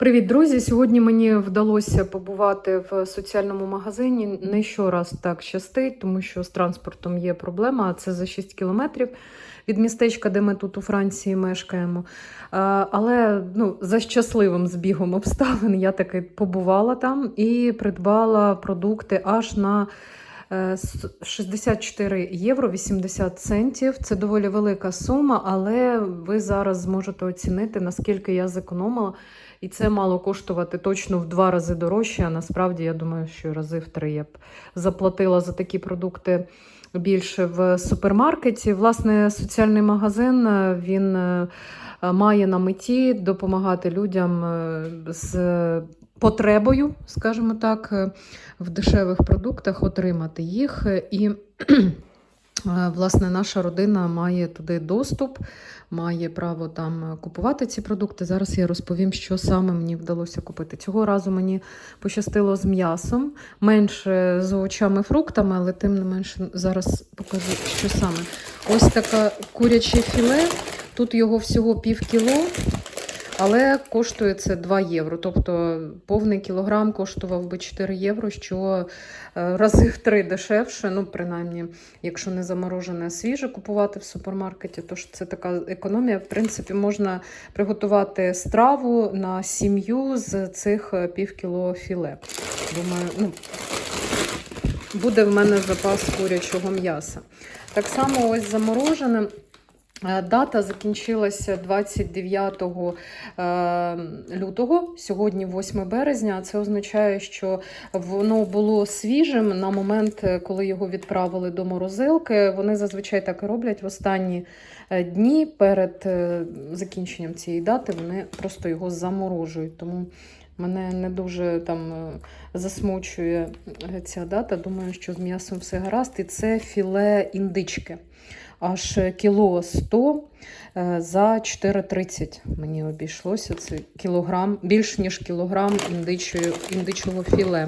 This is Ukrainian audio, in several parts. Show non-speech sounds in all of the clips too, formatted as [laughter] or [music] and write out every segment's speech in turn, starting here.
Привіт, друзі! Сьогодні мені вдалося побувати в соціальному магазині. Не щораз так щастить, тому що з транспортом є проблема. а Це за 6 кілометрів від містечка, де ми тут у Франції мешкаємо. Але ну, за щасливим збігом обставин я таки побувала там і придбала продукти аж на е, 64 євро 80 центів. Це доволі велика сума, але ви зараз зможете оцінити, наскільки я зекономила. І це мало коштувати точно в два рази дорожче. А насправді я думаю, що рази в три я б заплатила за такі продукти більше в супермаркеті. Власне, соціальний магазин е, він е, має на меті допомагати людям е, з потребою, скажімо так, е, в дешевих продуктах отримати їх. І Е, Власне, наша родина має туди доступ, має право там е, купувати ці продукти. Зараз я розповім, що саме мені вдалося купити. Цього разу мені пощастило з м'ясом, менше з овочами, фруктами, але тим не менше зараз покажу, що саме. Ось таке куряче філе. Тут його всього пів кіло, але коштує це 2 євро. Тобто повний кілограм коштував би 4 євро, що е, рази в три дешевше. Ну, принаймні, якщо не заморожене, свіже купувати в супермаркеті, то ж це така економія. В принципі, можна приготувати страву на сім'ю з цих е, пів кіло філе. Думаю, ну, буде в мене запас курячого м'яса. Так само ось заморожене. Е, Дата закінчилася 29 е, лютого, сьогодні 8 березня. Це означає, що воно було свіжим на момент, е, коли його відправили до морозилки. Вони зазвичай так і роблять в останні дні перед закінченням цієї дати. Вони просто його заморожують. Тому мене не дуже там засмучує ця дата. Думаю, що з м'ясом все гаразд. І це філе індички аж кіло 100 е, за 4,30 мені обійшлося. Це кілограм, більш ніж кілограм індичої, індичого філе.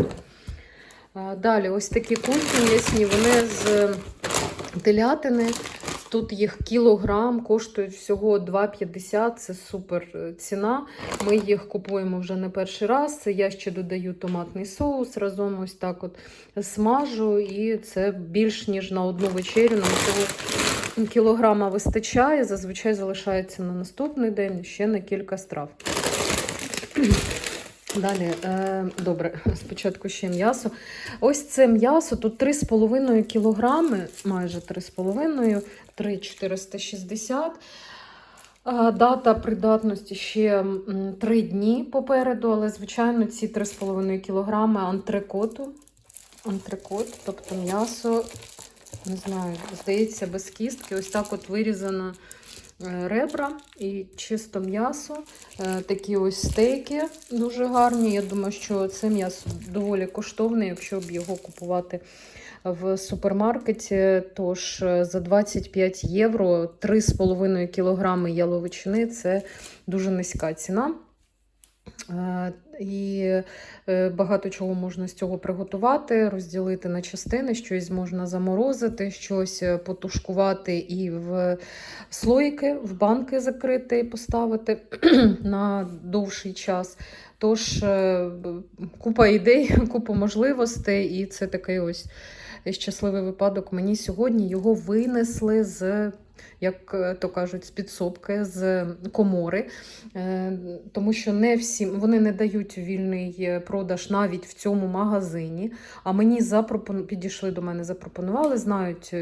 Далі, ось такі кульки м'ясні, вони з телятини. Тут їх кілограм, коштують всього 2,50. Це супер е, ціна. Ми їх купуємо вже не перший раз. Я ще додаю томатний соус, разом ось так от смажу, і це більш ніж на одну вечерю. Нам цього кілограма вистачає. Зазвичай залишається на наступний день ще на кілька страв. [clears throat] Далі, е, добре, спочатку ще м'ясо. Ось це м'ясо, тут 3,5 кілограми, майже 3,5, 3,460. Е, Дата придатності ще 3 дні попереду, але, звичайно, ці 3,5 кілограми антрекоту. Антрекот, тобто м'ясо, не знаю, здається, без кістки. Ось так от вирізано е, ребра і чисто м'ясо. Е, Такі ось стейки дуже гарні. Я думаю, що це м'ясо доволі коштовне, якщо б його купувати в супермаркеті. Тож е, за 25 євро 3,5 кілограми яловичини це дуже низька ціна. Е, І е, багато чого можна з цього приготувати, розділити на частини, щось можна заморозити, щось е, потушкувати і в слойки, в банки закрити і поставити [clears throat] на довший час. Тож купа ідей, [laughs] купа можливостей, і це такий ось щасливий випадок. Мені сьогодні його винесли з. Як е, то кажуть, з підсобки, з комори, Е, тому що не всі вони не дають вільний е, продаж навіть в цьому магазині. А мені запропон... підійшли до мене, запропонували, знають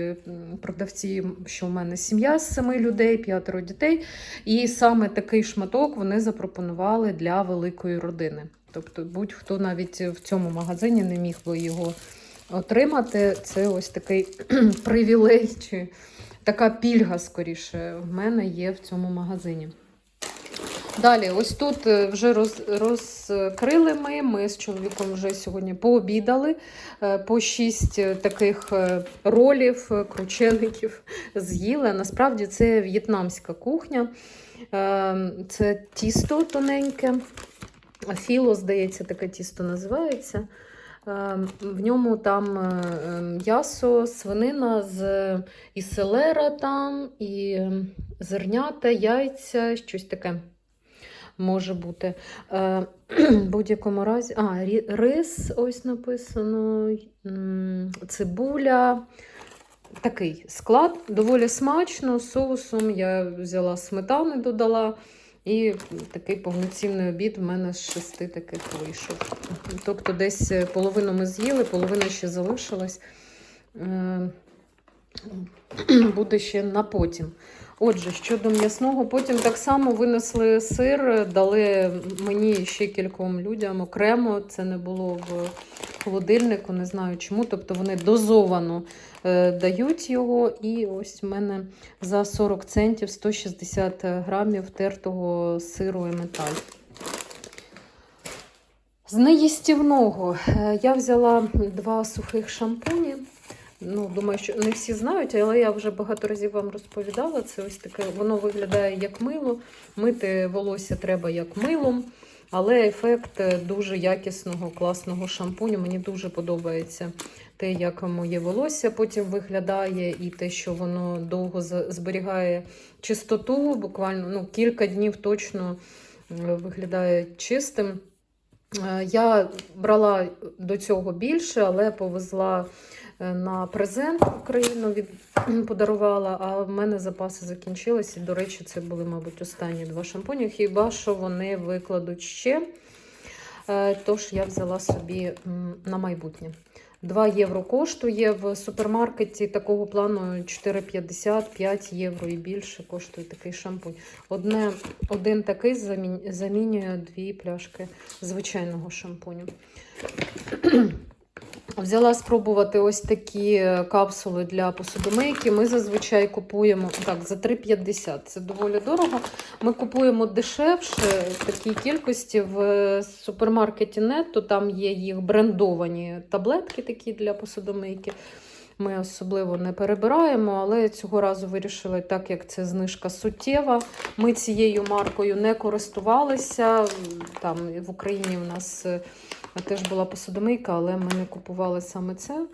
продавці, що в мене сім'я з семи людей, п'ятеро дітей. І саме такий шматок вони запропонували для великої родини. Тобто, будь-хто навіть в цьому магазині не міг би його отримати. Це ось такий [clears throat] привілей така пільга, скоріше, в мене є в цьому магазині. Далі, ось тут е, вже роз, розкрили ми. Ми з чоловіком вже сьогодні пообідали е, по шість е, таких ролів, кручеників з'їли. Насправді це в'єтнамська кухня. Це тісто тоненьке. Філо, здається, таке тісто називається. Е, В ньому там е, е, м'ясо, свинина з і селера там, і е, зернята, яйця, щось таке. може бути. Е, в будь-якому разі. А, рис, ось написано, цибуля. Такий склад доволі смачно. Соусом я взяла сметани, додала. І такий повноцінний обід в мене з шести таких вийшов. Тобто десь половину ми з'їли, половина ще залишилась. [clears throat] Буде ще на потім. Отже, щодо м'ясного, потім так само винесли сир, дали мені ще кільком людям окремо. Це не було в холодильнику, не знаю чому. Тобто вони дозовано е, дають його. І ось в мене за 40 центів 160 грамів тертого сиру ементаль. З неїстівного е, я взяла два сухих шампуні. Ну, думаю, що не всі знають, але я вже багато разів вам розповідала. Це ось таке, воно виглядає як мило. Мити волосся треба як милом, але ефект е, дуже якісного, класного шампуню. Мені дуже подобається те, як моє волосся потім виглядає, і те, що воно довго зберігає чистоту, буквально ну, кілька днів точно виглядає чистим. Е, Я брала до цього більше, але повезла е, на презент в Україну, від... подарувала, а в мене запаси закінчились. І, до речі, це були, мабуть, останні два шампуні. Хіба що вони викладуть ще. Е, Тож я взяла собі на майбутнє. 2 євро коштує в супермаркеті такого плану 4,50, 5 євро і більше коштує такий шампунь. Одне, один такий замін- замінює дві пляшки звичайного шампуню. Взяла спробувати ось такі капсули для посудомийки. Ми зазвичай купуємо так, за 3,50. Це доволі дорого. Ми купуємо дешевше в такій кількості в супермаркеті Netto. Там є їх брендовані таблетки такі для посудомийки. Ми особливо не перебираємо, але цього разу вирішили, так як це знижка суттєва. Ми цією маркою не користувалися. Там в Україні у нас е, теж була посудомийка, але ми не купували саме це.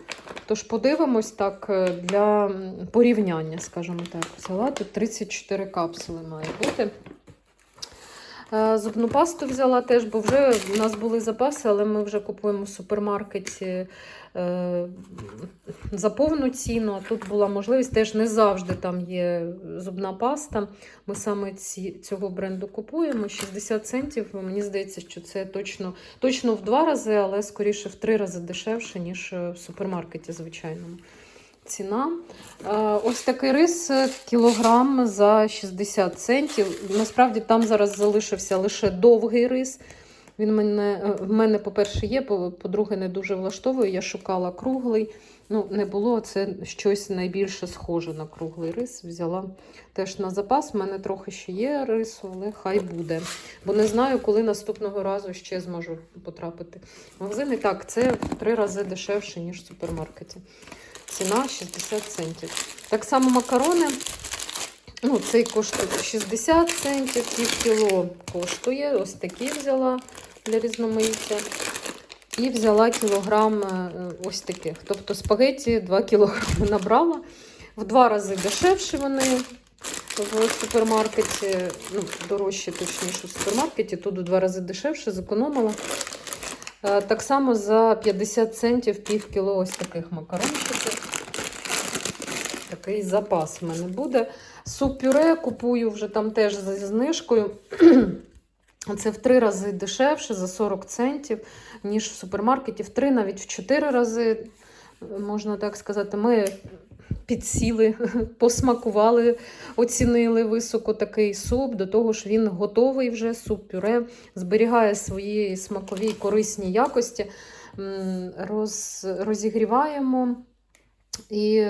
Тож подивимось так е, для порівняння, скажімо так. Взяла тут 34 капсули має бути. Е, Зубну пасту взяла теж, бо вже в нас були запаси, але ми вже купуємо в супермаркеті е, за повну ціну. А тут була можливість, теж не завжди там є зубна паста. Ми саме ці, цього бренду купуємо. 60 центів. Мені здається, що це точно, точно в два рази, але скоріше в три рази дешевше, ніж в супермаркеті звичайному. Ціна. Е, Ось такий рис е, кілограм за 60 центів. Насправді там зараз залишився лише довгий рис. Він мене, е, в мене, по-перше, є, по- по-друге, не дуже влаштовує. Я шукала круглий. Ну, не було це щось найбільше схоже на круглий рис. Взяла теж на запас. У мене трохи ще є рису, але хай буде. Бо не знаю, коли наступного разу ще зможу потрапити в магазин. І так, це в три рази дешевше, ніж в супермаркеті. Ціна 60 центів. Так само макарони. Ну, цей коштує 60 центів, пів кіло коштує. Ось такі взяла для різноманіття. І взяла кілограм е, ось таких. Тобто спагеті 2 кілограми набрала. В два рази дешевші вони в супермаркеті. Ну, дорожче, точніше, в супермаркеті. Тут в два рази дешевше, зекономила. Е, Так само за 50 центів пів кіло ось таких макарончиків. Такий запас в мене буде. Суп-пюре купую вже там теж зі знижкою. [clears throat] Це в три рази дешевше за 40 центів, ніж в супермаркеті. В три, навіть в чотири рази, можна так сказати, ми підсіли, [laughs] посмакували, оцінили високо такий суп. До того ж, він готовий вже, суп-пюре, зберігає свої смакові корисні якості. Роз, розігріваємо. І,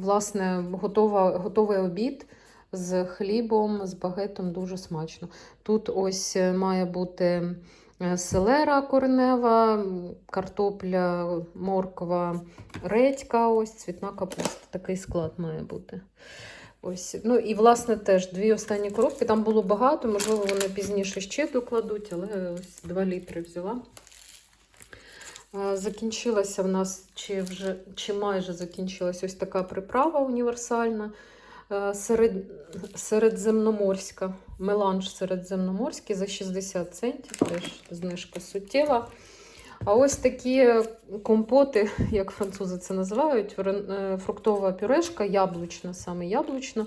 власне, готова, готовий обід з хлібом, з багетом дуже смачно. Тут ось е, має бути селера коренева, картопля, морква, редька, ось цвітна капуста. Такий склад має бути. Ось. Ну і, власне, теж дві останні коробки. Там було багато, можливо, вони пізніше ще докладуть, але ось 2 літри взяла. Закінчилася в нас, чи вже чи майже закінчилась ось така приправа універсальна. Е, Серед... Середземноморська. Меланж середземноморський за 60 центів. Теж знижка суттєва. А ось такі компоти, як французи це називають, е, фруктова пюрешка, яблучна, саме яблучна.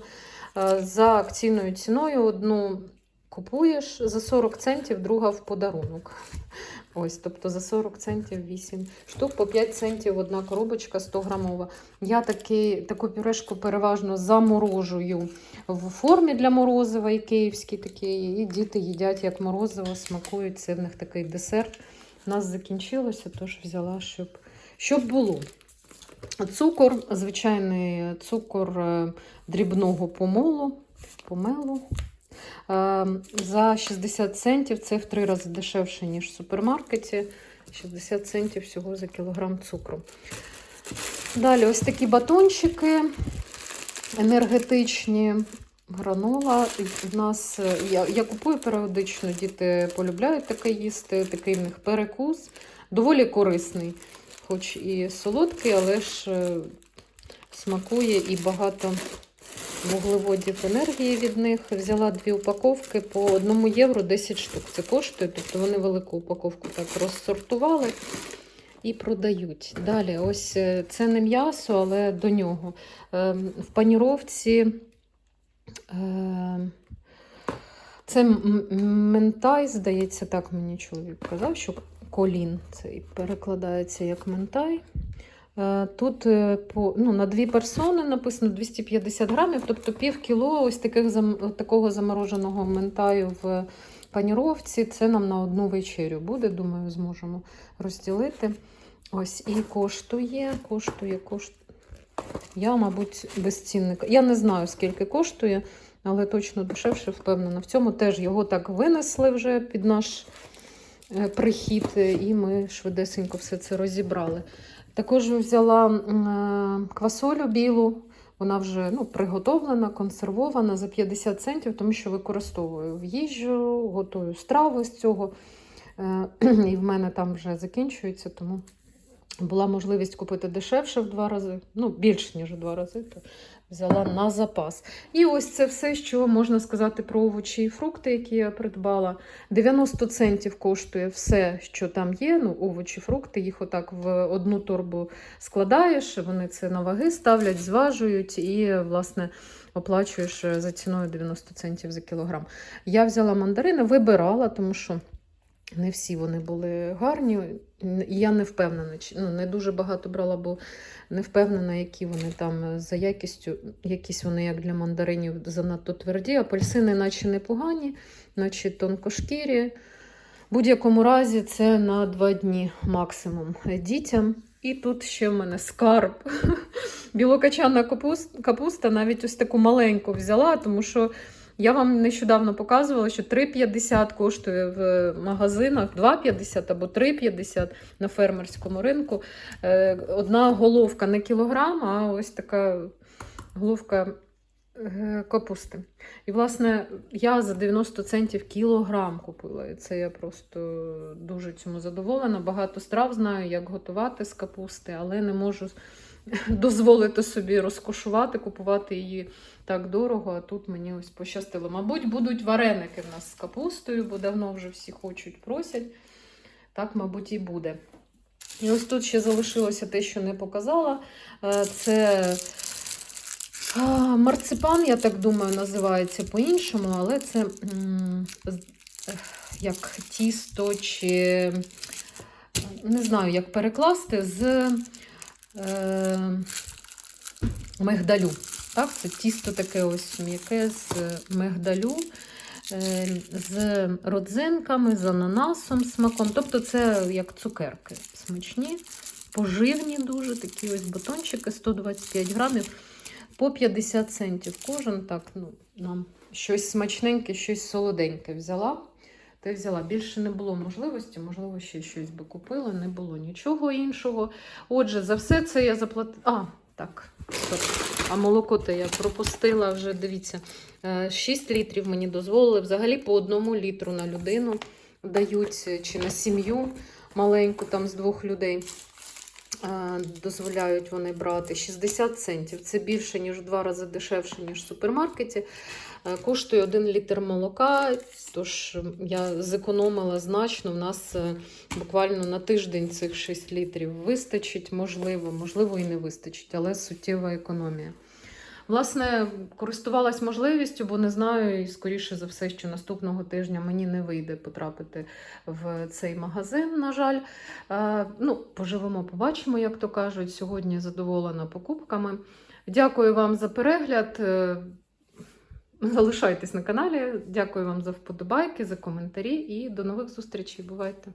Е, За акційною ціною одну купуєш за 40 центів, друга в подарунок. Ось, тобто за 40 центів 8 штук, по 5 центів одна коробочка 100 грамова. Я таки, таку пюрешку переважно заморожую в формі для морозива і київські такі, і діти їдять як морозиво, смакують. Це в них такий десерт. У нас закінчилося, тож взяла, щоб, щоб було. Цукор, звичайний цукор е, дрібного помолу, помелу. Е, За 60 центів це в три рази дешевше, ніж в супермаркеті. 60 центів всього за кілограм цукру. Далі ось такі батончики енергетичні. Гранола. В нас, е, я, я купую періодично, діти полюбляють таке їсти. Такий в них перекус. Доволі корисний, хоч і солодкий, але ж е, смакує і багато вуглеводів енергії від них. Взяла дві упаковки по 1 євро 10 штук. Це коштує, тобто вони велику упаковку так розсортували і продають. Далі, ось е, це не м'ясо, але до нього. Ем, В паніровці. ем, Це ментай, здається, так мені чоловік казав, що колін це і перекладається як ментай. Е, Тут е, ну, на дві персони написано 250 грамів, тобто пів кіло ось таких, такого замороженого ментаю в паніровці. Це нам на одну вечерю буде. Думаю, зможемо розділити. Ось і коштує, коштує, коштує. Я, мабуть, безцінник. Я не знаю, скільки коштує, але точно дешевше, впевнена. В цьому теж його так винесли вже під наш е, прихід, і ми швидесенько все це розібрали. Також взяла е, квасолю білу. Вона вже ну, приготовлена, консервована за 50 центів, тому що використовую в їжу, готую страви з цього. Е, [clears throat] І в мене там вже закінчується, тому була можливість купити дешевше в два рази, ну, більш ніж в два рази, взяла на запас. І ось це все, що можна сказати про овочі і фрукти, які я придбала. 90 центів коштує все, що там є. Ну, овочі, фрукти, їх отак в одну торбу складаєш, вони це на ваги ставлять, зважують і, власне, оплачуєш за ціною 90 центів за кілограм. Я взяла мандарини, вибирала, тому що. Не всі вони були гарні. Я не впевнена, ну, не дуже багато брала, бо не впевнена, які вони там за якістю. Якісь вони, як для мандаринів, занадто тверді. Апельсини, наче непогані, наче тонкошкірі. В будь-якому разі це на два дні максимум дітям. І тут ще в мене скарб. [laughs] Білокачана капуста, капуста навіть ось таку маленьку взяла, тому що я вам нещодавно показувала, що 3,50 коштує в магазинах, 2,50 або 3,50 на фермерському ринку. Е, Одна головка не кілограм, а ось така головка е, капусти. І, власне, я за 90 центів кілограм купила. І це я просто дуже цьому задоволена. Багато страв знаю, як готувати з капусти, але не можу дозволити собі розкошувати, купувати її так дорого, а тут мені ось пощастило. Мабуть, будуть вареники в нас з капустою, бо давно вже всі хочуть, просять. Так, мабуть, і буде. І ось тут ще залишилося те, що не показала. Е, Це марципан, я так думаю, називається по-іншому, але це як тісто чи не знаю, як перекласти з е, мигдалю. Так, це тісто таке ось м'яке з мигдалю, е, з родзинками, з ананасом, смаком. Тобто це як цукерки смачні, поживні дуже, такі ось батончики 125 грамів по 50 центів кожен. Так, ну, нам щось смачненьке, щось солоденьке взяла. Й взяла. Більше не було можливості, можливо, ще щось би купила, не було нічого іншого. Отже, за все це я заплатила. А, так, стоп. А молоко то я пропустила вже, дивіться, е, 6 літрів мені дозволили. Взагалі по одному літру на людину дають е, чи на сім'ю маленьку там з двох людей. Е, Дозволяють вони брати 60 центів. Це більше, ніж в два рази дешевше, ніж в супермаркеті. Е, Коштує 1 літр молока, тож я зекономила значно. У нас е, буквально на тиждень цих 6 літрів вистачить, можливо, можливо, і не вистачить, але суттєва економія. Власне, користувалась можливістю, бо не знаю, і скоріше за все, що наступного тижня мені не вийде потрапити в цей магазин, на жаль. Е, ну, поживемо, побачимо, як то кажуть. Сьогодні задоволена покупками. Дякую вам за перегляд. Е, Залишайтесь на каналі. Дякую вам за вподобайки, за коментарі і до нових зустрічей. Бувайте!